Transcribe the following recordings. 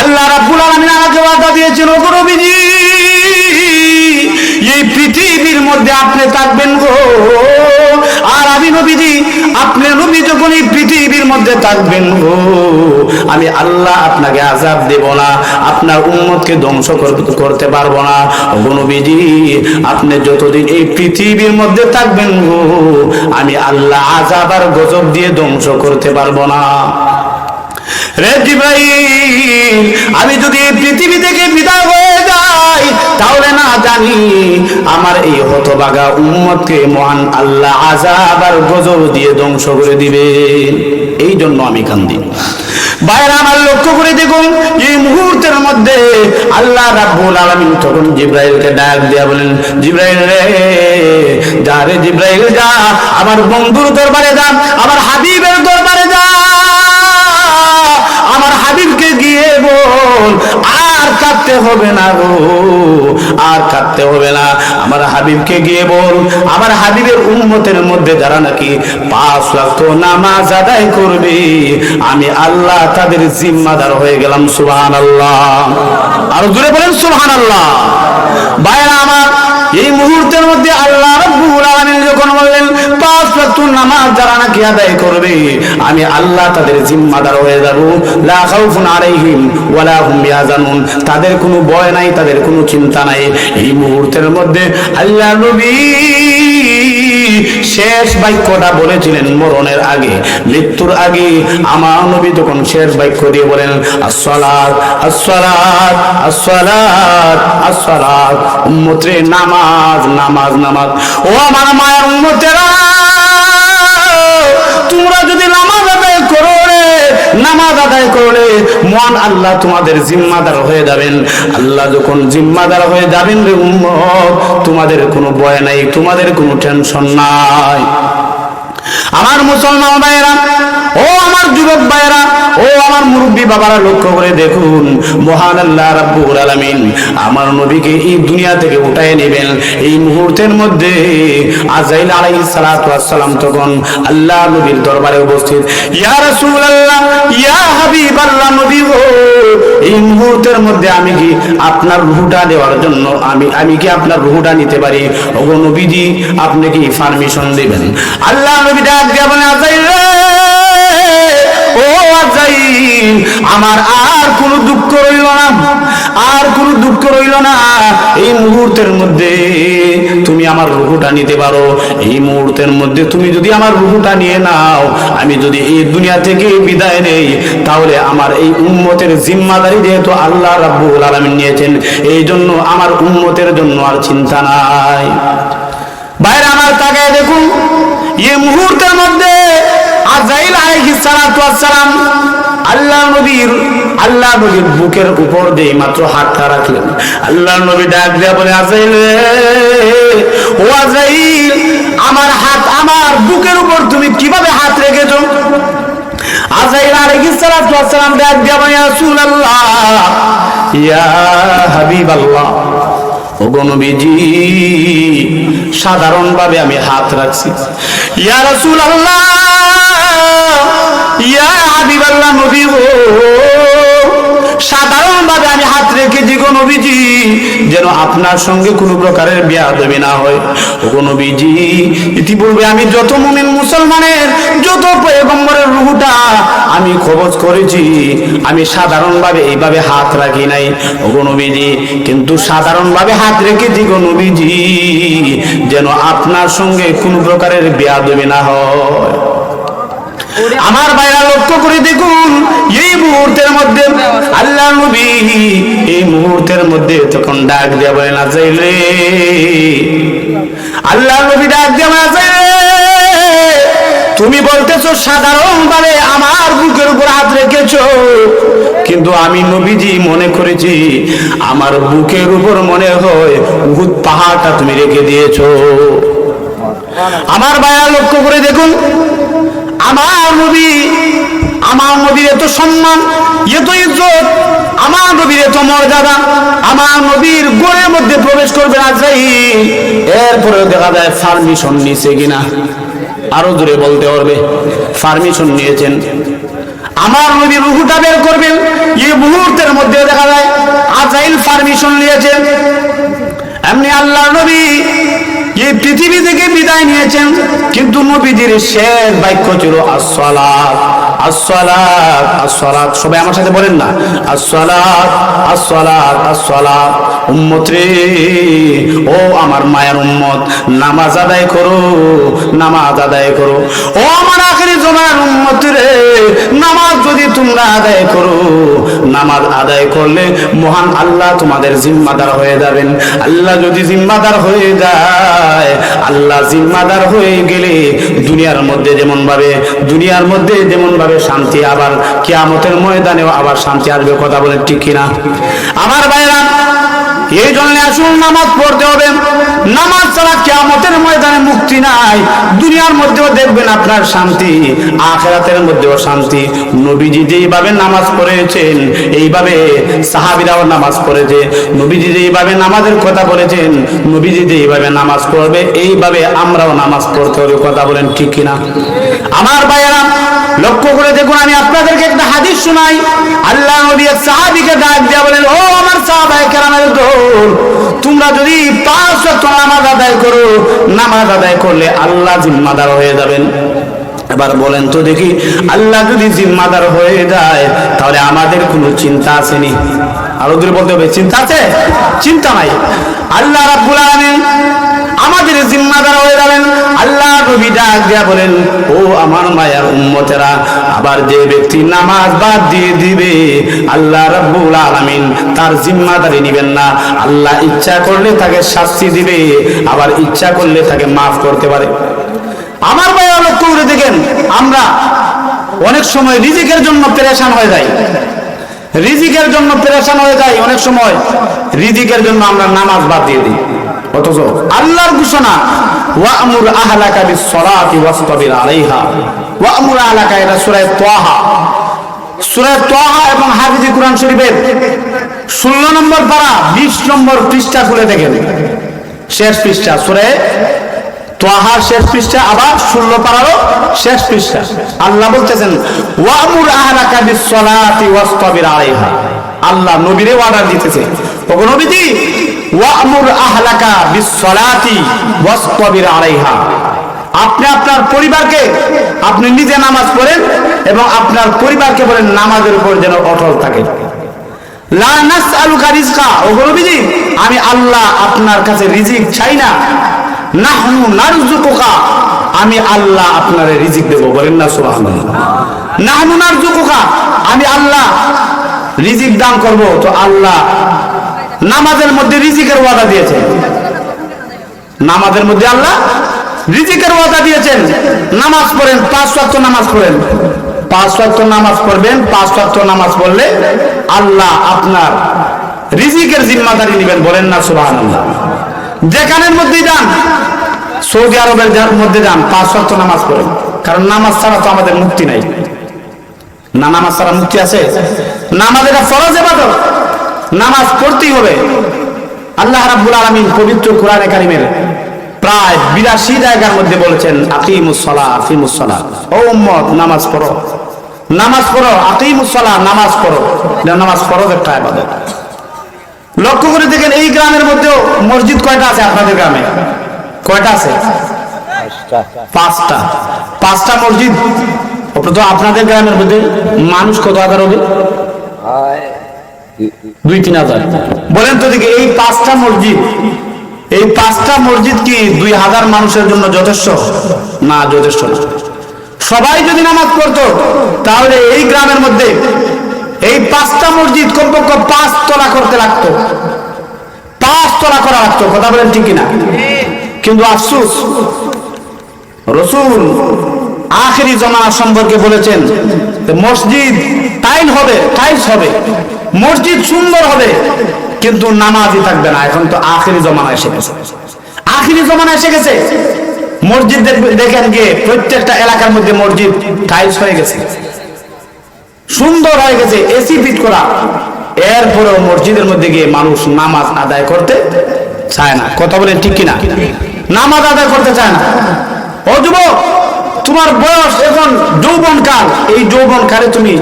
আল্লাহ রাব্বুল আলামিন আমাকে ওয়াদা দিয়েছেন, ওগো এই পৃথিবীর মধ্যে আপনি থাকবেন গো। আর আমি নবীজি, আপনি নবী যখন এই পৃথিবীর মধ্যে থাকবেন গো, আমি আল্লাহ আপনাকে আজাব দেব না, আপনার উম্মতকে ধ্বংস করতে পারব না। ওগো আপনি যতদিন এই পৃথিবীর মধ্যে থাকবেন গো, আমি আল্লাহ আজাব আর গজব দিয়ে ধ্বংস করতে পারব না। রে আমি যদি পৃথিবী থেকে বিদায় হয়ে যাই, তাহলে না জানি আমার এই হতবাগা উম্মতকে মহান আল্লাহ আজাব আর গজব দিয়ে ধ্বংস করে দিবে। এই জন্য আমি কান্দি। বাইরে আমার লক্ষ্য করে দেখুন, এই মুহূর্তের মধ্যে আল্লাহ রাব্বুল আলামিন তখন জিব্রাইলকে ডাক দিয়া বলেন, জিব্রাইল রে, যা রে জিব্রাইল, যা, আমার বন্ধুর দরবারে যা, আমার হাবিবের দরবারে আর কাঁদতে হবে না গো, আর কাঁদতে হবে না। আমার হাবিবকে গিয়ে বল, আমার হাবিবের উন্মতের মধ্যে যারা নাকি পাঁচ লক্ষ নামাজ আদায় করবে, আমি আল্লাহ তাদের জিম্মাদার হয়ে গেলাম সুবাহ আল্লাহ আর দূরে বলেন সুবাহ আল্লাহ ভাইরা আমার এই মুহূর্তের মধ্যে আল্লাহ রাব্বুল আলামিন যখন বললেন, পাঁচ ওয়াক্ত নামাজ যারা নাকি আদায় করবে, আমি আল্লাহ তাদের জিম্মাদার হয়ে যাব। লা খাউফুন আলাইহিম ওয়ালা হুম ইয়াজানুন তাদের কোনো ভয় নাই, তাদের কোনো চিন্তা নাই। এই মুহূর্তের মধ্যে আল্লাহ নবী শেষ বাক্যটা বলেছিলেন মরণের আগে, মৃত্যুর আগে। আমার নবী তখন শেষ বাক্য দিয়ে বলেন, আসসালাত আসসালাত আসসালাত আসসালাত, উম্মতের নামাজ নামাজ নামাজ। ও আমার মায়ের উম্মতেরা! নামাজ আদায় করলে মন আল্লাহ তোমাদের জিম্মাদার হয়ে যাবেন। আল্লাহ যখন জিম্মাদার হয়ে যাবেন রে উম্মত, তোমাদের কোনো ভয় নাই, তোমাদের কোনো টেনশন নাই। আমার মুসলমান ভাইয়েরা, ও আমার যুবক ভাইয়েরা, ও আমার মুরব্বী বাবারা, লক্ষ্য করে দেখুন, মহান আল্লাহ রাব্বুল আলামিন আমার নবীকে এই দুনিয়া থেকে উঠায় নেবেন। এই মুহূর্তের মধ্যে আজাইল আলাইহিস সালাতু সালাম তখন আল্লাহ নবীর দরবারে উপস্থিত। ইয়া রাসূলুল্লাহ, ইয়া হাবিবাল্লাহ নবী গো, এই মুহূর্তের মধ্যে আমি কি আপনার রুহুটা দেওয়ার জন্য, আমি আমি কি আপনার রুহুটা নিতে পারি? ওগো নবীজি, আপনি কি পারমিশন দিবেন? আল্লাহ নবী ডাক দিয়া বলে, আজাইল রে, ও আজাইল, আমার আর কোনো দুঃখ রইল না, আর কোনো দুঃখ রইল না। এই মুহূর্তের মধ্যে তুমি আমার রুহুটা নিতে পারো। এই মুহূর্তের মধ্যে তুমি যদি আমার রুহুটা নিয়ে নাও, আমি যদি এই দুনিয়া থেকে বিদায় নেই, তাহলে আমার এই উম্মতের জিম্মাদারি যেহেতু আল্লাহ রাব্বুল আলামিন নিয়েছেন, এই জন্য আমার উম্মতের জন্য আর চিন্তা নাই। বাইরে আমার তাকায় দেখুন। এই মুহূর্তের মধ্যে আজাইল আলাইহিস সালাতু সালাম আল্লাহ নবীর আল্লাহ নবীর বুকের উপর দিয়ে মাত্র হাতটা রাখলেন। আল্লাহ নবী ডাক দেয়া বলে, আজাইল ও আজাইল, আমার হাত, আমার বুকের উপর তুমি কীভাবে হাত রেখেছো? আজাইল আলাইহিস সালাতু সালাম ডাক দেয়া বলে রাসূলুল্লাহ, ইয়া হাবিবাল্লাহ নবীজি সাধারণভাবে আমি হাত রাখছি। ইয়া রাসূলুল্লাহ ইয়া হাবিবাল্লাহ নবী গো। সাধারণভাবে আমি হাত রেখেছি গো নবীজি যেন আপনার সঙ্গে কোনো প্রকারের বেয়াদবি না হয়। ওগো নবীজি ইতিপূর্বে আমি যত মুমিন মুসলমানের যত পয়গম্বরের রুহুটা আমি খবর করেছি আমি সাধারণভাবে এইভাবে হাত রাখি নাই। ওগো নবীজি কিন্তু সাধারণভাবে হাত রেখেছি গো নবীজি যেন আপনার সঙ্গে কোনো প্রকারের বেয়াদবি না হয়। আমার বাইরা লক্ষ্য করে দেখুন এই মুহূর্তের মধ্যে তখন ডাক বলে, না চাইলে আল্লাহ নবী ডাক চাইলে তুমি বলতেছো, সাধারণভাবে আমার বুকের উপর হাত রেখেছো। কিন্তু আমি নবীজি মনে করেছি, আমার বুকের উপর মনে হয় উহুদ পাহাড়টা তুমি রেখে দিয়েছ। আমার বায়া লক্ষ্য করে দেখুন, আমার নবী, আমার নবীর এত সম্মান, এত ইজ্জত আমার নবীর এত মর্যাদা, আমার নবীর গোড়ের মধ্যে প্রবেশ করবে আজরাইল। এরপরে দেখা যায় পারমিশন নিছে কিনা, আরও দূরে বলতে পারবে, পারমিশন নিয়েছেন। আমার নবী রুহুটা বের করবেন, এই মুহূর্তের মধ্যে দেখা যায় আজাইল পারমিশন নিয়েছেন এমনি আল্লাহ নবী এই পৃথিবী থেকে বিদায় নিয়েছেন, কিন্তু নবীজির শেষ বাক্য ছিল আসসালাত। আসসালাত আসসালাত। সবাই আমার সাথে বলেন না। আসসালাত আসসালাত আসসালাত। উম্মত রে ও আমার মায়ের উম্মত, নামাজ আদায় করো, নামাজ আদায় করো। ও আমার আখেরি জমার উম্মত রে, নামাজ যদি তোমরা আদায় করো, নামাজ আদায় করলে মহান আল্লাহ তোমাদের জিম্মাদার হয়ে যাবেন। আল্লাহ যদি জিম্মাদার হয়ে যায়, আল্লাহ জিম্মাদার হয়ে গেলে দুনিয়ার মধ্যে যেমন ভাবে দুনিয়ার মধ্যে যেমন ভাবে শান্তি আবার কিয়ামতের ময়দানেও আবার শান্তি আসবে, কথা বলে ঠিক কিনা? আমার ভাইরা এই জন্য আসুন, নামাজ পড়তে হবে। নামাজ ছাড়া কিয়ামতের ময়দানে মুক্তি নাই। দুনিয়ার মধ্যেও দেখবেন আপনার শান্তি, আখেরাতের মধ্যেও শান্তি। নবীজি যেইভাবে নামাজ পড়েছেন, এইভাবে সাহাবিরাও নামাজ পড়েছে। নবীজি যেইভাবে নামাজের কথা বলেছেন, নবীজি যেইভাবে নামাজ পড়বে, এইভাবে আমরাও নামাজ পড়তে হবে। কথা বলেন ঠিক কিনা? আমার ভাইয়েরা লক্ষ্য করে দেখুন, আমি আপনাদেরকে একটা হাদিস শোনাই। আল্লাহ নবী সাহাবীকে ডাক দিয়া বলেন, ও আমার সাহাবায়ে কেরামের দল, তোমরা যদি পাঁচ নামাজ আদায় করো, নামাজ আদায় করলে আল্লাহ জিম্মাদার হয়ে যাবেন। এবার বলেন, তো দেখি, আল্লাহ যদি জিম্মাদার হয়ে যায়, তাহলে আমাদের কোনো চিন্তা আসেনি। আরও দূরে বলতে হবে, চিন্তা আছে? চিন্তা নাই। আল্লাহ রাব্বুল আলামিন আমাদের জিম্মাদার হয়ে যাবেন। আল্লাহ নবী ডাক দিয়া বলেন, ও আমার মায়ার উম্মতেরা, আবার যে ব্যক্তি নামাজ বাদ দিয়ে দিবে, আল্লাহ রাব্বুল আলামিন তার জিম্মাদারি নিবেন না। আল্লাহ ইচ্ছা করলে তাকে শাস্তি দিবে, আবার ইচ্ছা করলে তাকে মাফ করতে পারে। আমার ভাইয়া লক্ষ্য করে দেখেন, আমরা অনেক সময় রিজিকের জন্য পেরেশান হয়ে যাই। রিজিকের জন্য পেরেশান হয়ে যাই অনেক সময়। রিজিকের জন্য আমরা নামাজ বাদ দিয়ে দিই। অথচ আল্লাহর ঘোষণা, ওয়ামুর আহলাকা বিস সলাতি ওয়াসতাবির আলাইহা। ওয়ামুর আহলাকা এটা সূরা তাহা সূরা তাহা এবং হাফিজি কোরআন শরীফের 16 নম্বর পারা 20 নম্বর পৃষ্ঠা খুলে দেখেন। শেষ পৃষ্ঠা, সূরা তোহার শেষ পৃষ্ঠা, আবার ষোলো পারারও শেষ পৃষ্ঠা। আল্লাহ বলতেছেন, ওয়ামুর আহলাকা বিসসালাতি ওয়াসতাবির আলাইহা। আল্লাহ নবীরে অর্ডার দিতেছে। ওগো নবীজি, ওয়ামুর আহলাকা বিসসালাতি ওয়াসতাবির আলাইহা। আপনি আপনার পরিবারকে, আপনি নিজে নামাজ পড়েন এবং আপনার পরিবারকে বলেন, নামাজের উপর যেন অটল থাকে। আমি আল্লাহ আপনার কাছে রিজিক চাই না। আমি আল্লাহ আপনারে রিজিক দেব। বলেন না নারজুকুকা আমি আল্লাহ রিজিক দান করব তো আল্লাহ নামাজের মধ্যে রিজিকের ওয়াদা দিয়েছেন। নামাজের মধ্যে আল্লাহ রিজিকের ওয়াদা দিয়েছেন। নামাজ পড়েন, পাঁচ ওয়াক্ত নামাজ পড়েন। পাঁচ ওয়াক্ত নামাজ পড়বেন, পাঁচ ওয়াক্ত নামাজ পড়লে আল্লাহ আপনার রিজিকের জিম্মাদারি নেবেন বলেন না, সুবহানাল্লাহ। যেখানের মধ্যে যান, সৌদি আরবের মধ্যে যান, পাঁচ ওয়াক্ত নামাজ পড়েন। কারণ নামাজ ছাড়া তো আমাদের মুক্তি নাই। না, নামাজ ছাড়া মুক্তি আছে? নামাজ এটা ফরজ এবাদত নামাজ পড়তেই হবে। আল্লাহ রাব্বুল আলামিন পবিত্র কোরআনে কারিমের প্রায় বিরাশি জায়গার মধ্যে বলেছেন আকিমুসলা আকিমুসলা ও উম্মত, নামাজ পড়ো। নামাজ পড়ো আকিমুসলা নামাজ পড়ো। নামাজ ফরজ একটা ইবাদত। লক্ষ্য করে দেখেন, এই গ্রামের মধ্যেও মসজিদ কয়টা আছে আপনাদের গ্রামে? কয়টা আছে? পাঁচটা। পাঁচটা মসজিদ। আপনাদের গ্রামের মধ্যে মানুষ কত হাজার হবে? দুই তিন হাজার। বলেন তো দেখি, এই পাঁচটা মসজিদ, এই পাঁচটা মসজিদ কি দুই হাজার মানুষের জন্য যথেষ্ট? না যথেষ্ট না। সবাই যদি নামাজ পড়তো, তাহলে এই গ্রামের মধ্যে এই পাঁচটা মসজিদ কমপক্ষ পাঁচ তলা করতে লাগতো। পাঁচ তলা করা লাগতো, কথা বলেন ঠিক কিনা? কিন্তু আফসুস, রসুল আখেরি জমানা সম্পর্কে বলেছেন মসজিদ টাইল হবে টাইলস হবে। মসজিদ সুন্দর হবে, কিন্তু নামাজই থাকবে না। এখন তো আখেরি জমানা এসে গেছে। আখেরি জমানা এসে গেছে। মসজিদ দেখেন গিয়ে প্রত্যেকটা এলাকার মধ্যে মসজিদ টাইলস হয়ে গেছে। সুন্দর হয়ে গেছে এসি ফিট করা। এরপরেও মসজিদের মধ্যে গিয়ে মানুষ নামাজ আদায় করতে চায় না। কথা বলেন ঠিক কিনা? নামাজ আদায় করতে চায় না। ও যুবক, তোমার বয়স এখন যৌবন কাল এই যৌবন কালে তুমি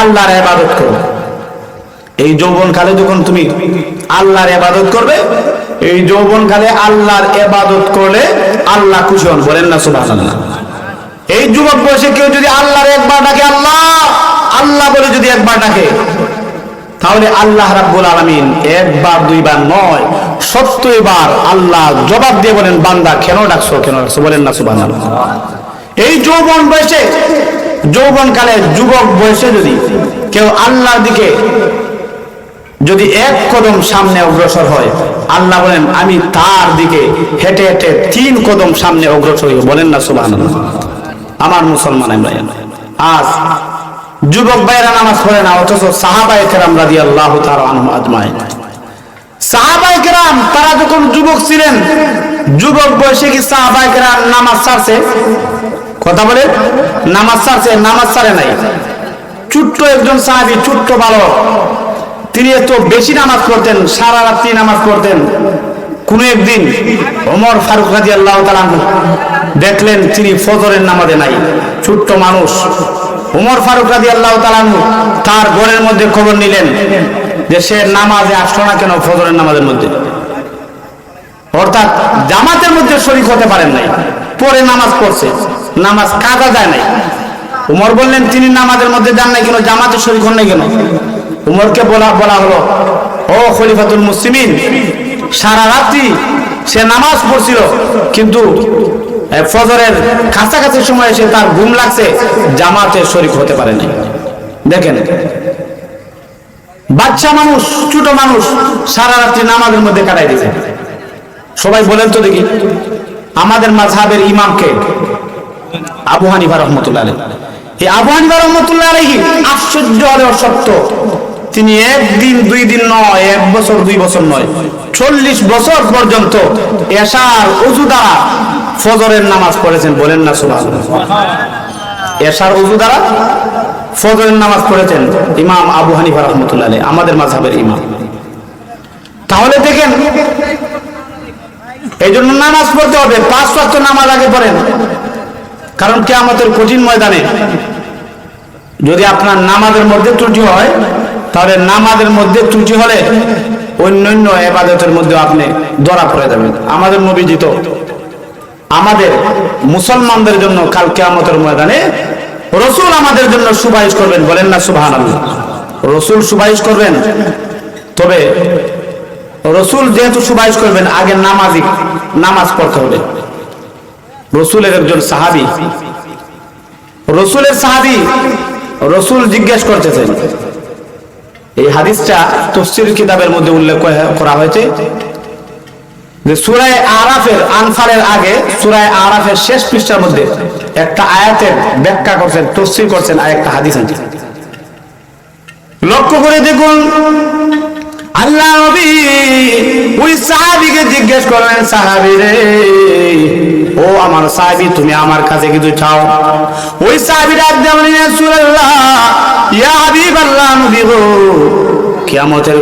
আল্লাহর ইবাদত করো। এই যৌবন যৌবনকালে যখন তুমি আল্লাহর এবাদত করবে, এই যৌবন যৌবনকালে আল্লাহর এবাদত করলে আল্লাহ খুশি হন, বলেন না সুবহানাল্লাহ। এই যুবক বয়সে কেউ যদি আল্লাহর একবার ডাকে, আল্লাহ আল্লাহ বলে যদি একবার ডাকে, তাহলে আল্লাহ রাব্বুল আলামিন একবার, দুইবার নয়, সত্তর বার আল্লাহ জবাব দিয়ে বলেন, বান্দা কেন ডাকছো কেন ডাকছো, বলেন না সুবহানাল্লাহ। এই যৌবন বয়সে যৌবন কালে যুবক বয়সে যদি কেউ আল্লাহর দিকে যদি এক কদম সামনে অগ্রসর হয়, আল্লাহ বলেন, আমি তার দিকে হেঁটে হেঁটে তিন কদম সামনে অগ্রসর হই বলেন না, সুবহানাল্লাহ। আমার মুসলমান আজ যুবক ভাইয়েরা নামাজ পড়ে না, অথচ সাহাবাই কেরাম রাজি আল্লাহ তার আজমাই সাহাবাই কেরাম, তারা যখন যুবক ছিলেন, যুবক বয়সে কি সাহাবাই কেরাম নামাজ ছাড়ছে? কথা বলে? নামাজ ছাড়ছে, নামাজ ছাড়ে নাই। ছোট্ট একজন সাহাবি, ছোট্ট বালক। তিনি এত বেশি নামাজ পড়তেন, সারা রাত্রি নামাজ পড়তেন। কোন একদিন ওমর ফারুক রাজি আল্লাহ দেখলেন তিনি ফজরের নামাজে নাই, ছোট্ট মানুষ। উমর ফারুক রাজি আল্লাহ তালানু তার ঘরের মধ্যে খবর নিলেন যে সে নামাজে আসলো না কেন ফজরের নামাজের মধ্যে। অর্থাৎ জামাতের মধ্যে শরিক হতে পারেন নাই, পরে নামাজ পড়ছে। নামাজ কাজা যায় নাই। উমর বললেন, তিনি নামাজের মধ্যে যান নাই কেন? জামাতে শরিক হন নাই কেন? উমরকে বলা বলা হলো, ও খলিফাতুল মুসলিমিন, সারা রাত্রি সে নামাজ পড়ছিল, কিন্তু ফজরের কাছাকাছি সময় এসে তার ঘুম লাগছে, জামাতে শরিক হতে পারে নাই। দেখেন বাচ্চা মানুষ, ছোট মানুষ, সারা রাত্রি নামাজের মধ্যে কাটাই দিয়েছে সবাই বলেন তো দেখি, আমাদের মাঝহাবের ইমামকে আবু হানিফা রহমতুল্লাহ আলাইহি। এই আবু হানিফা রহমতুল্লাহ আলাইহি আশ্চর্য হলেও সত্য তিনি একদিন, দুই দিন নয়, এক বছর, দুই বছর নয়, চল্লিশ বছর পর্যন্ত অজু দ্বারা ফজরের নামাজ পড়েছেন বলেন না সুবহানাল্লাহ। এশার অজু দ্বারা ফজরের নামাজ পড়েছেন ইমাম আবু হানিফা রহমতুল্লাহ আমাদের মাঝহাবের ইমাম। তাহলে দেখেন, এই জন্য নামাজ পড়তে হবে, পাঁচ ওয়াক্ত নামাজ আগে পড়েন। কারণ কে আমাদের কঠিন ময়দানে যদি আপনার নামাজের মধ্যে ত্রুটি হয়, তাহলে নামাজের মধ্যে ত্রুটি হলে অন্যান্য এবাদতের মধ্যে আপনি ধরা পড়ে যাবেন। আমাদের নবীজি তো আমাদের মুসলমানদের জন্য কাল কেয়ামতের ময়দানে রসুল আমাদের জন্য সুপারিশ করবেন, বলেন না সুবাহ রসুল সুপারিশ করবেন, তবে রসুল যেহেতু সুপারিশ করবেন, আগে নামাজি, নামাজ পড়তে হবে। রসুলের একজন সাহাবি। রসুলের সাহাবি রসুল জিজ্ঞেস করতেছেন, এই হাদিসটা তফসির কিতাবের মধ্যে উল্লেখ করা- হয়েছে যে সুরায় আরাফের আনফারের আগে, সুরায় আরাফের শেষ পৃষ্ঠার মধ্যে একটা আয়াতের ব্যাখ্যা করছেন, তফসির করছেন আর একটা হাদিস লক্ষ্য করে দেখুন আল্লাহ নবী, ওই সাহাবিকে জিজ্ঞেস করলেন, সাহাবি রে, ও আমার সাহাবি, তুমি আমার কাছে কিছু চাও? ওই সাহাবি ডাক দিয়ে বললেন রাসূলুল্লাহ ইয়া হাবিবাল্লাহ নবী গো, কিয়ামতের